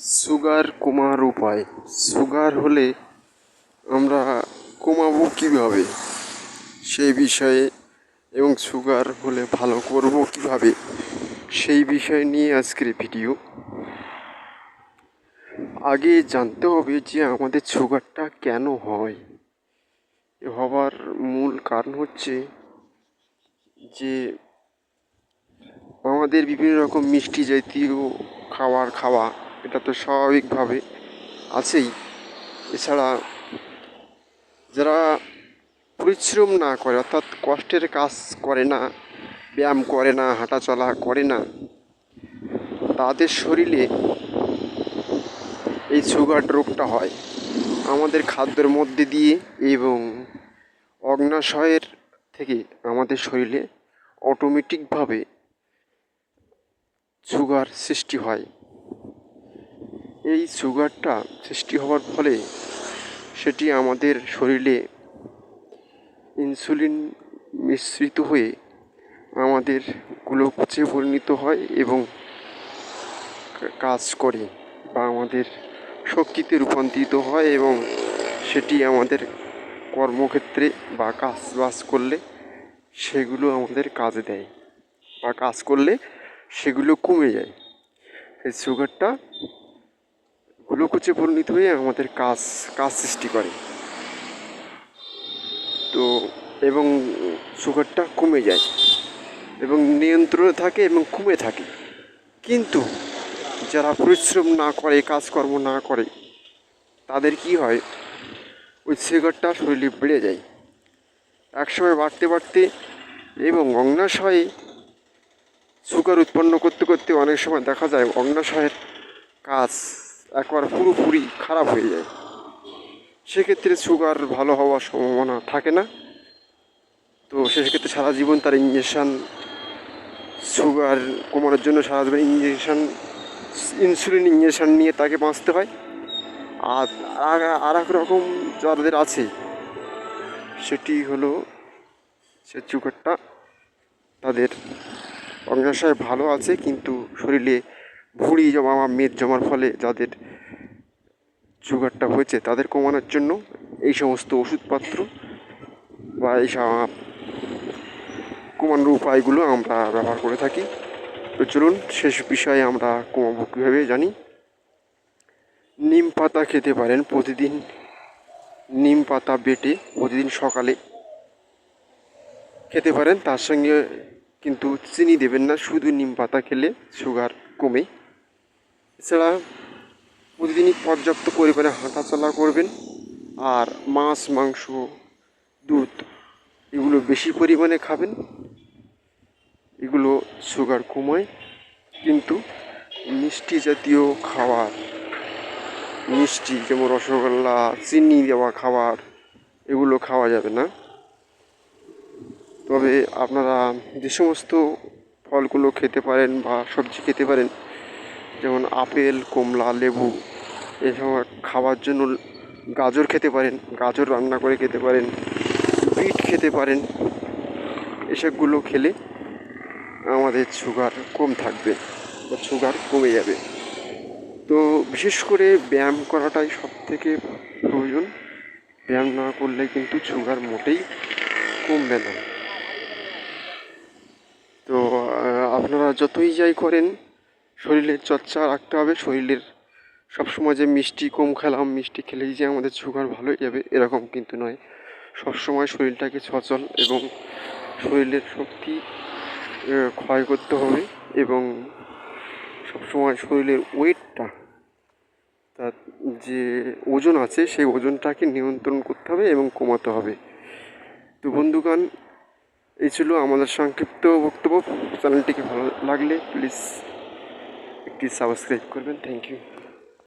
Sugar কমার উপায়। Sugar হলে আমরা কমাবো কীভাবে? সেই বিষয়ে এবং সুগার হলে ভালো করব কীভাবে? সেই বিষয় নিয়ে আজকের ভিডিও। আগে জানতে হবে যে আমাদের সুগারটা কেন হয়। হওয়ার মূল কারণ হচ্ছে যে আমাদের বিভিন্ন রকম মিষ্টি জাতীয় খাবার খাওয়া এটা তো স্বাভাবিকভাবে আছেই। এছাড়া যারা পরিশ্রম না করে, অর্থাৎ কষ্টের কাজ করে না, ব্যায়াম করে না, হাঁটাচলা করে না, তাদের শরীরে এই সুগার রোগটা হয়। আমাদের খাদ্যের মধ্যে দিয়ে এবং অগ্নাশয়ের থেকে আমাদের শরীরে অটোমেটিকভাবে সুগার সৃষ্টি হয়। এই সুগারটা সৃষ্টি হওয়ার ফলে সেটি আমাদের শরীরে ইনসুলিন মিশ্রিত হয়ে আমাদের গ্লুকোজে পরিণত হয় এবং কাজ করে বা আমাদের শক্তিতে রূপান্তরিত হয় এবং সেটি আমাদের কর্মক্ষেত্রে বা কাজ বাজ করলে সেগুলো আমাদের কাজে দেয় বা কাজ করলে সেগুলো কমে যায়। এই সুগারটা গ্লুকোজে পরিণত হয়ে আমাদের কাজ কাজ সৃষ্টি করে। তো, এবং সুগারটা কমে যায়, এবং নিয়ন্ত্রণে থাকে এবং কমে থাকে। কিন্তু যারা পরিশ্রম না করে, কাজকর্ম না করে, তাদের কি হয়? ওই সুগারটা শরীরে বেড়ে যায়। একসময় বাড়তে বাড়তে এবং অগ্নাশয়ে সুগার উৎপন্ন করতে করতে অনেক সময় দেখা যায় অগ্নাশয়ের কাজ একবার পুরোপুরি খারাপ হয়ে যায়। সেক্ষেত্রে সুগার ভালো হওয়ার সম্ভাবনা থাকে না। তো সেক্ষেত্রে সারা জীবন তার ইঞ্জেকশান সুগার কমানোর জন্য সারা জীবন ইঞ্জেকশান ইনসুলিন ইঞ্জেকশান নিয়ে তাকে বাঁচতে হয়। আর আর এক রকম যাদের আছে, সেটি হলো সে সুগারটা তাদের অগ্নাশয় ভালো আছে, কিন্তু শরীরে ভুঁড়ি জমা বা মেদ জমার ফলে যাদের সুগারটা হয়েছে, তাদের কমানোর জন্য এই সমস্ত ওষুধপত্র বা এই কমানোর উপায়গুলো আমরা ব্যবহার করে থাকি। তো চলুন, শেষ বিষয়ে আমরা কমাবো কীভাবে জানি। নিম পাতা খেতে পারেন প্রতিদিন। নিম পাতা বেটে প্রতিদিন সকালে খেতে পারেন। তার সঙ্গে কিন্তু চিনি দেবেন না, শুধু নিম পাতা খেলে সুগার কমে। এছাড়া প্রতিদিনই পর্যাপ্ত পরিমাণে হাঁটাচলা করবেন আর মাছ, মাংস, দুধ এগুলো বেশি পরিমাণে খাবেন। এগুলো সুগার কমায়, কিন্তু মিষ্টি জাতীয় খাবার, মিষ্টি যেমন রসগোল্লা, চিনি দেওয়া খাবার, এগুলো খাওয়া যাবে না। তবে আপনারা যে সমস্ত ফলগুলো খেতে পারেন বা সবজি খেতে পারেন যেমন আপেল, কমলা, লেবু, এসব খাওয়ার জন্য গাজর খেতে পারেন, গাজর রান্না করে খেতে পারেন, বিট খেতে পারেন। এসবগুলো খেলে আমাদের সুগার কম থাকবে বা সুগার কমে যাবে। তো বিশেষ করে ব্যায়াম করাটাই সব থেকে প্রয়োজন। ব্যায়াম না করলে কিন্তু সুগার মোটেই কমবে না। তো আপনারা যতই যাই করেন শরীরের চর্চা রাখতে হবে। শরীরের সবসময় যে মিষ্টি কম খেলাম, মিষ্টি খেলেই যে আমাদের সুগার ভালোই যাবে, এরকম কিন্তু নয়। সবসময় শরীরটাকে সচল এবং শরীরের শক্তি ক্ষয় করতে হবে এবং সবসময় শরীরের ওয়েটটা তার যে ওজন আছে, সেই ওজনটাকে নিয়ন্ত্রণ করতে হবে এবং কমাতে হবে। তো বন্ধুগণ, এই ছিল আমাদের সংক্ষিপ্ত বক্তব্য। চ্যানেলটিকে ভালো লাগলে প্লিজ একটি সাবস্ক্রাইব করবেন। Thank you